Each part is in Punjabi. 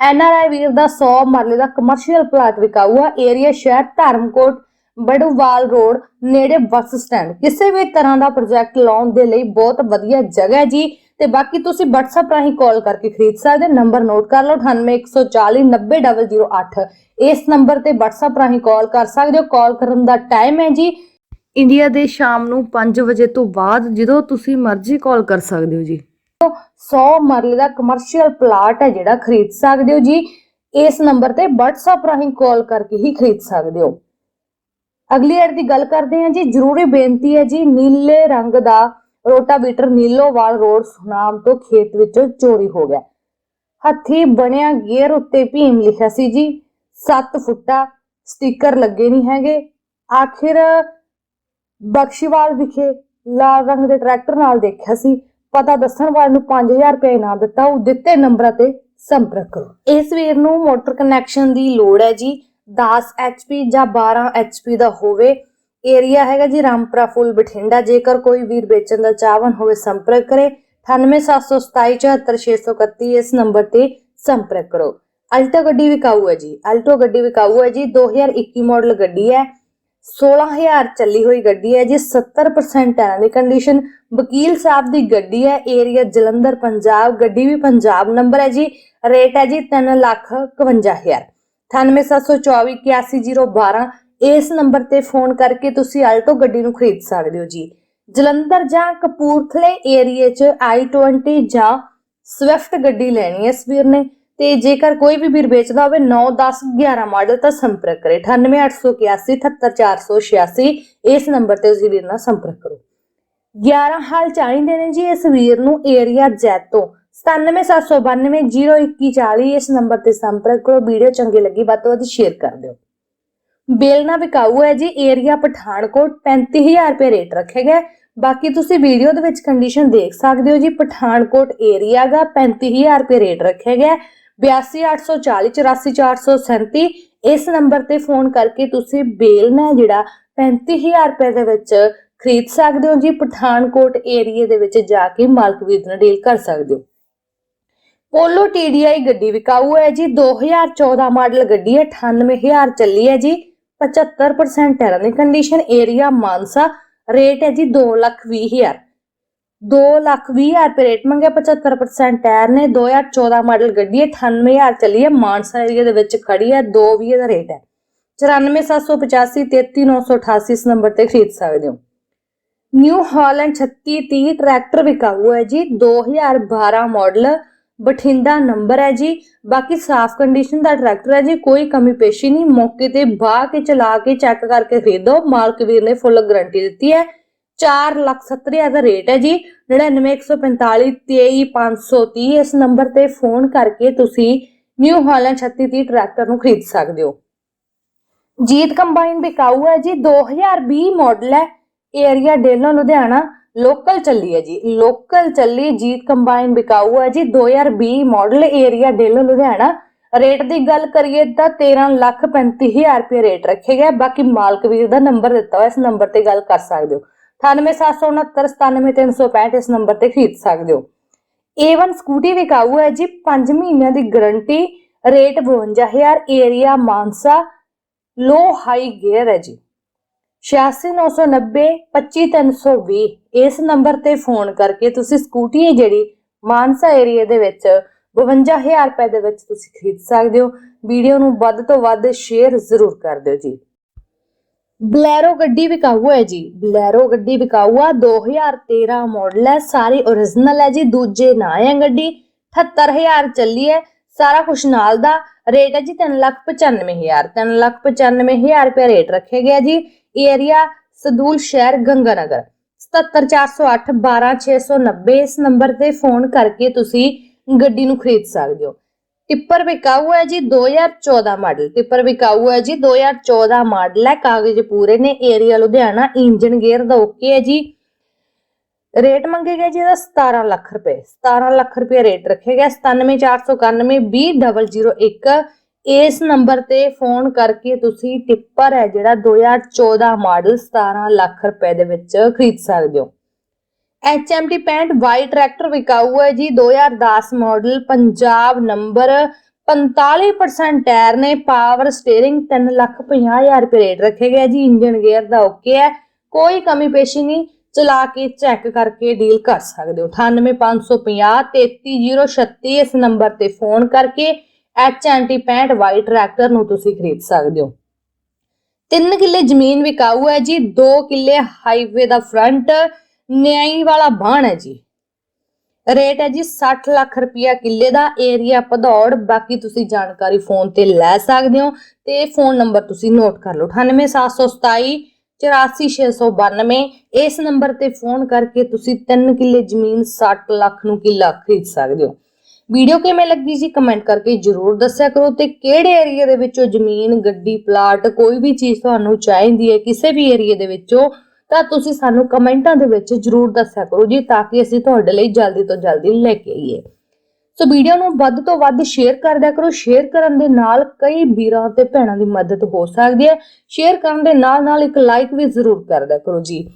ਐਨਆਰਆਈ ਵੀਰ ਦਾ 100 ਮਰਲੇ ਦਾ ਕਮਰਸ਼ੀਅਲ ਪਲਾਟ ਵਿਕਾਊ ਆ ਏਰੀਆ ਸ਼ਹਿਰ ਧਰਮਕੋਟ, ਬੜੂਵਾਲ ਰੋਡ, ਨੇੜੇ ਬੱਸ ਸਟੈਂਡ। ਕਿਸੇ ਵੀ ਤਰ੍ਹਾਂ ਦਾ ਪ੍ਰੋਜੈਕਟ ਲਾਉਣ ਦੇ ਲਈ ਬਹੁਤ ਵਧੀਆ ਜਗ੍ਹਾ ਜੀ। ਤੇ ਬਾਕੀ ਤੁਸੀਂ WhatsApp ਰਾਹੀਂ ਕਾਲ ਕਰਕੇ ਖਰੀਦ ਸਕਦੇ ਹੋ। ਨੰਬਰ ਨੋਟ ਕਰ ਲਓ 9814090008 ਇਸ ਨੰਬਰ ਤੇ WhatsApp ਰਾਹੀਂ ਕਾਲ ਕਰ ਸਕਦੇ ਹੋ। ਕਾਲ ਕਰਨ ਦਾ ਟਾਈਮ ਹੈ ਜੀ। ਇੰਡੀਆ ਦੇ ਸ਼ਾਮ ਨੂੰ 5 ਵਜੇ ਤੋਂ ਬਾਅਦ ਜਦੋਂ ਤੁਸੀਂ ਮਰਜ਼ੀ ਕਾਲ ਕਰ ਸਕਦੇ ਹੋ ਜੀ। 100 ਮਰਲੇ ਦਾ ਕਮਰਸ਼ੀਅਲ ਪਲਾਟ ਹੈ ਜਿਹੜਾ ਖਰੀਦ ਸਕਦੇ ਹੋ ਜੀ। ਇਸ ਨੰਬਰ ਤੇ WhatsApp ਰਾਹੀਂ ਕਾਲ ਕਰਕੇ ਹੀ ਖਰੀਦ ਸਕਦੇ ਹੋ। ਅਗਲੀ ਐਡ ਦੀ ਗੱਲ ਕਰਦੇ ਹਾਂ ਜੀ। ਜ਼ਰੂਰੀ ਬੇਨਤੀ ਹੈ ਜੀ, ਨੀਲੇ ਰੰਗ ਦਾ ਰੋਟਾਵੀਟਰ ਨੀਲੋਵਾਲ ਰੋਡ ਸੁਨਾਮ ਤੋਂ ਖੇਤ ਵਿੱਚੋਂ ਚੋਰੀ ਹੋ ਗਿਆ। ਹੱਥੀ ਬਣਿਆ ਗੇਅਰ ਉੱਤੇ ਭੀਮ ਲਿਖਿਆ ਸੀ ਜੀ। 7 ਫੁੱਟਾ ਸਟicker ਲੱਗੇ ਨਹੀਂ ਹੈਗੇ। ਆਖਿਰ ਬਖਸ਼ੀਵਾਲ ਵਿਖੇ ਲਾਲ ਰੰਗ ਦੇ ਟਰੈਕਟਰ ਨਾਲ ਦੇਖਿਆ ਸੀ। ਪਤਾ ਦੱਸਣ ਵਾਲੇ ਨੂੰ 5000 ਰੁਪਏ ਇਨਾਮ ਦਿੱਤਾ, ਉਹ ਦਿੱਤੇ ਨੰਬਰਾਂ ਤੇ ਸੰਪਰਕ ਕਰੋ। ਇਸ ਵੀਰ ਨੂੰ ਮੋਟਰ ਕਨੈਕਸ਼ਨ ਦੀ ਲੋੜ ਹੈ ਜੀ। 10 HP ਜਾਂ 12 HP ਦਾ ਹੋਵੇ। ਏਰੀਆ ਹੈਗਾ ਜੀ ਰਾਮਪੁਰਾ ਫੁੱਲ ਬਠਿੰਡਾ। ਜੇਕਰ ਕੋਈ ਵੀਰ ਵੇਚਣ ਦਾ ਚਾਹਵਨ ਹੋਵੇ ਸੰਪਰਕ ਕਰੇ। 9877274631 ਇਸ ਨੰਬਰ ਤੇ ਸੰਪਰਕ ਕਰੋ। ਅਲਟੋ ਗੱਡੀ ਵਿਕਾਊ ਹੈ ਜੀ। ਅਲਟੋ ਗੱਡੀ ਵਿਕਾਊ ਹੈ ਜੀ। 2021 ਮਾਡਲ ਗੱਡੀ ਹੈ। 16000 ਚੱਲੀ ਹੋਈ ਗੱਡੀ ਹੈ, ਜੀ 70% ਹੈ ਦੀ ਕੰਡੀਸ਼ਨ ਵਕੀਲ ਸਾਹਿਬ ਦੀ ਗੱਡੀ ਹੈ ਏਰੀਆ ਜਲੰਧਰ, ਪੰਜਾਬ। ਗੱਡੀ ਵੀ ਪੰਜਾਬ ਨੰਬਰ ਹੈ ਜੀ। ਰੇਟ ਹੈ ਜੀ 351000 9872411012 ਇਸ ਨੰਬਰ ਤੇ ਫੋਨ ਕਰਕੇ ਤੁਸੀਂ ਆਲਟੋ ਗੱਡੀ ਨੂੰ ਖਰੀਦ ਸਕਦੇ ਹੋ ਜੀ। ਜਲੰਧਰ ਜਾਂ ਕਪੂਰਥਲੇ ਏਰੀਏ 'ਚ i20 ਜਾਂ ਸਵਿਫਟ ਗੱਡੀ ਲੈਣੀ ਹੈ ਇਸ ਵੀਰ ਨੇ। ਤੇ ਜੇਕਰ ਕੋਈ ਵੀ ਵੀਰ ਵੇਚਦਾ ਹੋਵੇ 9 10 11 ਮਾਡਲ ਤਾਂ ਸੰਪਰਕ ਕਰੇ। 9881 78486 ਇਸ ਨੰਬਰ ਤੇ ਤੁਸੀਂ ਵੀਰ ਨਾਲ ਸੰਪਰਕ ਕਰੋ। 11 ਹਾਲ ਚਾਹੀਦੇ ਨੇ ਜੀ ਇਸ ਵੀਰ ਨੂੰ ਏਰੀਆ ਜੈਤੋ 9779202140 ਇਸ ਨੰਬਰ ਤੇ ਸੰਪਰਕ ਕਰੋ। ਵੀਡੀਓ ਚੰਗੀ ਲੱਗੀ ਵੱਧ ਤੋਂ ਵੱਧ ਸ਼ੇਅਰ ਕਰ ਦਿਓ। ਬੇਲਨਾ ਵਿਕਾਊ ਹੈ ਜੀ, ਏਰੀਆ ਪਠਾਨਕੋਟ 35000 ਰੁਪਏ ਰੇਟ ਰੱਖੇ ਗਏ ਬਾਕੀ ਤੁਸੀਂ ਵੀਡੀਓ ਦੇ ਵਿੱਚ ਕੰਡੀਸ਼ਨ ਦੇਖ ਸਕਦੇ ਹੋ ਜੀ, ਪਠਾਨਕੋਟ ਏਰੀਆ ਦਾ 35000 ਰੁਪਏ ਰੇਟ ਰੱਖਿਆ ਗਿਆ। 8284484437 ਇਸ ਨੰਬਰ ਤੇ ਫੋਨ ਕਰਕੇ ਤੁਸੀਂ ਬੇਲਨਾ ਜਿਹੜਾ 35000 ਰੁਪਏ ਦੇ ਵਿੱਚ ਖਰੀਦ ਸਕਦੇ ਹੋ ਜੀ। ਪਠਾਨਕੋਟ ਏਰੀਆ ਦੇ ਵਿੱਚ ਜਾ ਕੇ ਮਾਲਕ ਵੀਰ ਨਾਲ ਡੀਲ ਕਰ ਸਕਦੇ ਹੋ। ਪੋਲੋ TDI ਗੱਡੀ ਵਿਕਾਊ ਹੈ ਜੀ। 2014 ਮਾਡਲ ਗੱਡੀ ਹੈ 98000 ਚੱਲੀ ਹੈ ਜੀ। 75% ਟਾਇਰਾਂ ਦੀ ਕੰਡੀਸ਼ਨ ਏਰੀਆ ਮਾਨਸਾ। ਰੇਟ ਹੈ ਜੀ 220000 220000 ਰੁਪਏ ਰੇਟ ਮੰਗਿਆ 75% ਟਾਇਰ ਨੇ 2014 ਮਾਡਲ ਗੱਡੀ ਹੈ 98000 ਚੱਲੀ ਹੈ, ਮਾਨਸਾ ਏਰੀਆ ਦੇ ਵਿੱਚ ਖੜੀ ਹੈ 220 ਦਾ ਰੇਟ ਹੈ। 94785 33988 ਇਸ ਨੰਬਰ ਤੇ ਖਰੀਦ ਸਕਦੇ ਹੋ। ਨਿਊ ਹਾਲੈਂਡ 3630 ਟਰੈਕਟਰ ਵਿਕਾਊ ਹੈ ਜੀ 2012 ਮਾਡਲ ਬਠਿੰਡਾ ਨੰਬਰ ਹੈ ਜੀ। ਬਾਕੀ ਸਾਫ਼ ਕੰਡੀਸ਼ਨ ਦਾ ਟਰੈਕਟਰ ਹੈ ਜੀ, ਕੋਈ ਕਮੀ ਪੇਸ਼ੀ ਨਹੀਂ, ਮੌਕੇ ਤੇ ਬਾਹ ਕੇ ਚਲਾ ਕੇ ਚੈੱਕ ਕਰਕੇ ਖਰੀਦੋ, ਮਾਲਕ ਵੀਰ ਨੇ ਫੁੱਲ ਗਾਰੰਟੀ ਦਿੱਤੀ ਹੈ। 470000 ਦਾ ਰੇਟ ਹੈ ਜੀ। 99145 23530 ਇਸ ਨੰਬਰ ਤੇ ਫੋਨ ਕਰਕੇ ਤੁਸੀਂ ਨਿਊ ਹਾਲੈਂਡ 3630 ਟਰੈਕਟਰ ਨੂੰ ਖਰੀਦ ਸਕਦੇ ਹੋ। ਜੀਤ ਕੰਬਾਈਨ ਵਿਕਾਊ ਹੈ ਜੀ। 2020 ਮਾਡਲ ਹੈ। ਏਰੀਆ ਡੇਲੋ ਲੁਧਿਆਣਾ ਲੋਕਲ ਚੱਲੀ ਹੈ ਜੀ। ਲੋਕਲ ਚੱਲੀ ਜੀਤ ਕੰਬਾਈਨ ਬਿਕਾਊ ਹੈ ਜੀ। 2020 model area Delo Ludhiana. Rate ਦੀ ਗੱਲ ਕਰੀਏ ਤਾਂ 1335000 ਰੁਪਏ ਰੇਟ ਰੱਖੇ ਗਏ। ਬਾਕੀ ਮਾਲਕ ਵੀਰ ਦਾ ਨੰਬਰ ਦਿੱਤਾ ਹੋਇਆ। ਇਸ ਨੰਬਰ ਤੇ ਗੱਲ ਕਰ ਸਕਦੇ ਹੋ। 9876697365 ਇਸ ਨੰਬਰ ਤੇ ਖਰੀਦ ਸਕਦੇ ਹੋ। A1 ਸਕੂਟੀ ਵਿਕਾਊ ਹੈ ਜੀ 5 ਮਹੀਨਿਆਂ ਦੀ guarantee rate 52000 area Mansa low high gear ਹੈ ਜੀ। 8699 25320 ਇਸ ਨੰਬਰ ਤੇ ਫੋਨ ਕਰਕੇ ਤੁਸੀਂ ਸਕੂਟੀ ਹੈ ਜਿਹੜੀ ਮਾਨਸਾ ਏਰੀਆ ਦੇ ਵਿੱਚ 52000 ਰੁਪਏ ਦੇ ਵਿੱਚ ਤੁਸੀਂ ਖਰੀਦ ਸਕਦੇ ਹੋ। ਵੀਡੀਓ ਨੂੰ ਵੱਧ ਤੋਂ ਵੱਧ ਸ਼ੇਅਰ ਜ਼ਰੂਰ ਕਰ ਦਿਓ ਜੀ। ਬਲੈਰੋ ਗੱਡੀ ਵਿਕਾਊ ਹੈ ਜੀ। ਬਲੈਰੋ ਗੱਡੀ ਵਿਕਾਊ ਆ 2013 ਮਾਡਲ ਹੈ, ਸਾਰੀ origignal ਹੈ ਜੀ, ਦੂਜੇ ਨਾਂ ਹੈ ਗੱਡੀ 78000 ਚੱਲੀ ਹੈ, ਸਾਰਾ ਕੁਝ ਨਾਲ ਦਾ ਰੇਟ ਹੈ ਜੀ 395000 395000 ਰੁਪਏ ਰੇਟ ਰੱਖਿਆ ਗਿਆ ਜੀ ਏਰੀਆ ਸਦੂਲ ਸ਼ਹਿਰ ਗੰਗਾਨਗਰ। 77408 12690 ਇਸ ਨੰਬਰ ਤੇ ਫੋਨ ਕਰਕੇ ਤੁਸੀਂ ਗੱਡੀ ਨੂੰ ਖਰੀਦ ਸਕਦੇ ਹੋ। ਟਿੱਪਰ ਵਿਕਾਊ ਹੈ ਜੀ 2014 ਮਾਡਲ ਟਿੱਪਰ ਵਿਕਾਊ ਹੈ ਜੀ 2014 ਮਾਡਲ ਹੈ, ਕਾਗਜ਼ ਪੂਰੇ ਨੇ ਏਰੀਆ ਲੁਧਿਆਣਾ ਇੰਜਨ ਗੇਅਰ ਦਾ ਓਕੇ ਹੈ ਜੀ। ਰੇਟ ਮੰਗੇ ਗਏ ਜੀ ਇਹਦਾ 17 ਲੱਖ ਰੁਪਏ 17 ਲੱਖ ਰੁਪਏ ਰੇਟ ਰੱਖਿਆ ਗਿਆ 9749920001 ਇਸ ਨੰਬਰ ਤੇ ਫੋਨ ਕਰਕੇ ਤੁਸੀਂ ਟਿੱਪਰ ਹੈ ਜਿਹੜਾ 2014 ਮਾਡਲ 17 ਲੱਖ ਰੁਪਏ ਦੇ ਵਿੱਚ ਖਰੀਦ ਸਕਦੇ ਹੋ। HMT 65 ਵਾਈ ਟਰੈਕਟਰ ਵਿਕਾਊ ਹੈ ਜੀ 2010 ਮਾਡਲ ਪੰਜਾਬ ਨੰਬਰ 45% ਟਾਇਰ ਨੇ ਪਾਵਰ ਸਟੀਅਰਿੰਗ 350000 ਰੁਪਏ ਰੇਟ ਰੱਖੇ ਗਿਆ ਜੀ ਇੰਜਨ ਗੇਅਰ ਦਾ ਓਕੇ ਹੈ, ਕੋਈ ਕਮੀ ਪੇਸ਼ੀ ਨਹੀਂ, ਚਲਾ ਕੇ ਚੈੱਕ ਕਰਕੇ ਡੀਲ ਕਰ ਸਕਦੇ ਹੋ। 98550 33036 ਇਸ ਨੰਬਰ ਤੇ ਫੋਨ ਕਰਕੇ HMT 65 ਵਾਈਟ ਟਰੈਕਟਰ ਨੂੰ ਤੁਸੀਂ ਖਰੀਦ ਸਕਦੇ ਹੋ। 3 ਕਿੱਲੇ ਜ਼ਮੀਨ ਵਿਕਾਊ ਹੈ ਜੀ 2 ਕਿੱਲੇ ਹਾਈਵੇ ਦਾ ਫਰੰਟ ਨਿਆਈ ਵਾਲਾ ਬਾਣ ਹੈ ਜੀ। ਰੇਟ ਹੈ ਜੀ 60 ਲੱਖ ਰੁਪਇਆ ਕਿੱਲੇ ਦਾ, ਏਰੀਆ ਭਦੌੜ, ਬਾਕੀ ਤੁਸੀਂ ਜਾਣਕਾਰੀ ਫੋਨ ਤੇ ਲੈ ਸਕਦੇ ਹੋ ਤੇ ਫੋਨ ਨੰਬਰ ਤੁਸੀਂ ਨੋਟ ਕਰ ਲਓ। 98727 84692 ਇਸ ਨੰਬਰ ਤੇ ਫੋਨ ਕਰਕੇ ਤੁਸੀਂ 3 ਕਿੱਲੇ ਜ਼ਮੀਨ 60 ਲੱਖ ਨੂੰ ਕਿੱਲਾ ਖਰੀਦ ਸਕਦੇ ਹੋ। ਵੀਡੀਓ ਕਿਵੇਂ ਲੱਗੀ ਜੀ ਕਮੈਂਟ ਕਰਕੇ ਜਰੂਰ ਦੱਸਿਆ ਕਰੋ ਤੇ ਕਿਹੜੇ ਏਰੀਆ ਦੇ ਵਿੱਚੋਂ ਜ਼ਮੀਨ, ਗੱਡੀ, ਪਲਾਟ, ਕੋਈ ਵੀ ਚੀਜ਼ ਤੁਹਾਨੂੰ ਚਾਹੀਦੀ ਹੈ, ਕਿਸੇ ਵੀ ਏਰੀਆ ਦੇ ਵਿੱਚੋਂ ਤਾਂ ਤੁਸੀਂ ਸਾਨੂੰ ਕਮੈਂਟਾਂ ਦੇ ਵਿੱਚ ਜਰੂਰ ਦੱਸਿਆ ਕਰੋ ਜੀ, ਤਾਂ ਕਿ ਅਸੀਂ ਤੁਹਾਡੇ ਲਈ ਜਲਦੀ ਤੋਂ ਜਲਦੀ ਲੈ ਕੇ ਆਈਏ। ਸੋ ਵੀਡੀਓ ਨੂੰ ਵੱਧ ਤੋਂ ਵੱਧ ਸ਼ੇਅਰ ਕਰ ਕਰੋ। ਸ਼ੇਅਰ ਕਰਨ ਦੇ ਨਾਲ ਕਈ ਵੀਰਾਂ ਤੇ ਭੈਣਾਂ ਦੀ ਮਦਦ ਹੋ ਸਕਦੀ ਹੈ। ਸ਼ੇਅਰ ਕਰਨ ਦੇ ਨਾਲ ਨਾਲ ਇੱਕ ਲਾਈਕ ਵੀ ਜ਼ਰੂਰ ਕਰ ਕਰੋ ਜੀ।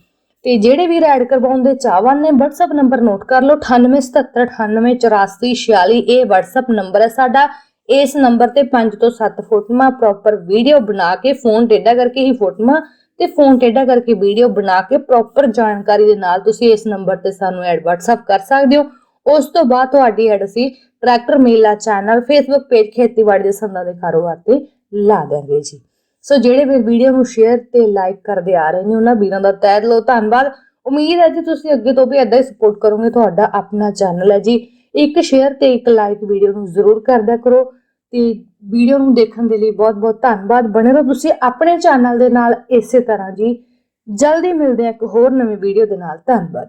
ਤੇ ਜਿਹੜੇ ਵੀ ਐਡ ਕਰਵਾਉਣ ਦੇ ਚਾਹਵਾਨ ਨੇ, WhatsApp ਨੰਬਰ ਨੋਟ ਕਰ ਲਓ 9877988446 ਇਹ WhatsApp ਨੰਬਰ ਹੈ ਸਾਡਾ। ਇਸ ਨੰਬਰ ਤੇ 5 ਤੋਂ 7 ਫੋਟੋਆਂ ਪ੍ਰੋਪਰ ਵੀਡੀਓ ਬਣਾ ਕੇ ਫੋਨ ਟੇਢਾ ਕਰਕੇ ਹੀ ਫੋਟੋਆਂ ਤੇ ਫੋਨ ਟੇਢਾ ਕਰਕੇ ਵੀਡੀਓ ਬਣਾ ਕੇ ਪ੍ਰੋਪਰ ਜਾਣਕਾਰੀ ਦੇ ਨਾਲ ਤੁਸੀਂ ਇਸ ਨੰਬਰ ਤੇ ਸਾਨੂੰ ਐਡ WhatsApp ਕਰ ਸਕਦੇ ਹੋ। ਉਸ ਤੋਂ ਬਾਅਦ ਤੁਹਾਡੀ ਐਡ ਅਸੀਂ ਟਰੈਕਟਰ ਮੇਲਾ ਚੈਨਲ ਫੇਸਬੁੱਕ ਪੇਜ ਖੇਤੀਬਾੜੀ ਦੇ ਸੰਦਾਂ ਦੇ ਕਾਰੋਬਾਰ ਤੇ ਲਾ ਦਿਆਂਗੇ ਜੀ। ਸੋ ਜਿਹੜੇ ਵੀ ਵੀਡੀਓ ਨੂੰ ਸ਼ੇਅਰ ਤੇ ਲਾਈਕ ਕਰਦੇ ਆ ਰਹੇ ਨੇ, ਉਹਨਾਂ ਵੀਰਾਂ ਦਾ ਤਹਿ ਦਿਲੋਂ ਧੰਨਵਾਦ। ਉਮੀਦ ਹੈ ਜੀ ਤੁਸੀਂ ਅੱਗੇ ਤੋਂ ਵੀ ਏਦਾਂ ਹੀ ਸਪੋਰਟ ਕਰੋਗੇ। ਤੁਹਾਡਾ ਆਪਣਾ ਚੈਨਲ ਹੈ ਜੀ। ਇੱਕ ਸ਼ੇਅਰ ਤੇ ਇੱਕ ਲਾਈਕ ਵੀਡੀਓ ਨੂੰ ਜ਼ਰੂਰ ਕਰਦਿਆ ਕਰੋ। ਤੇ ਵੀਡੀਓ ਨੂੰ ਦੇਖਣ ਦੇ ਲਈ ਬਹੁਤ ਬਹੁਤ ਧੰਨਵਾਦ। ਬਣੇ ਰਹੋ ਤੁਸੀਂ ਆਪਣੇ ਚੈਨਲ ਦੇ ਨਾਲ ਇਸੇ ਤਰ੍ਹਾਂ ਜੀ। ਜਲਦੀ ਮਿਲਦੇ ਹਾਂ ਇੱਕ ਹੋਰ ਨਵੀਂ ਵੀਡੀਓ ਦੇ ਨਾਲ। ਧੰਨਵਾਦ।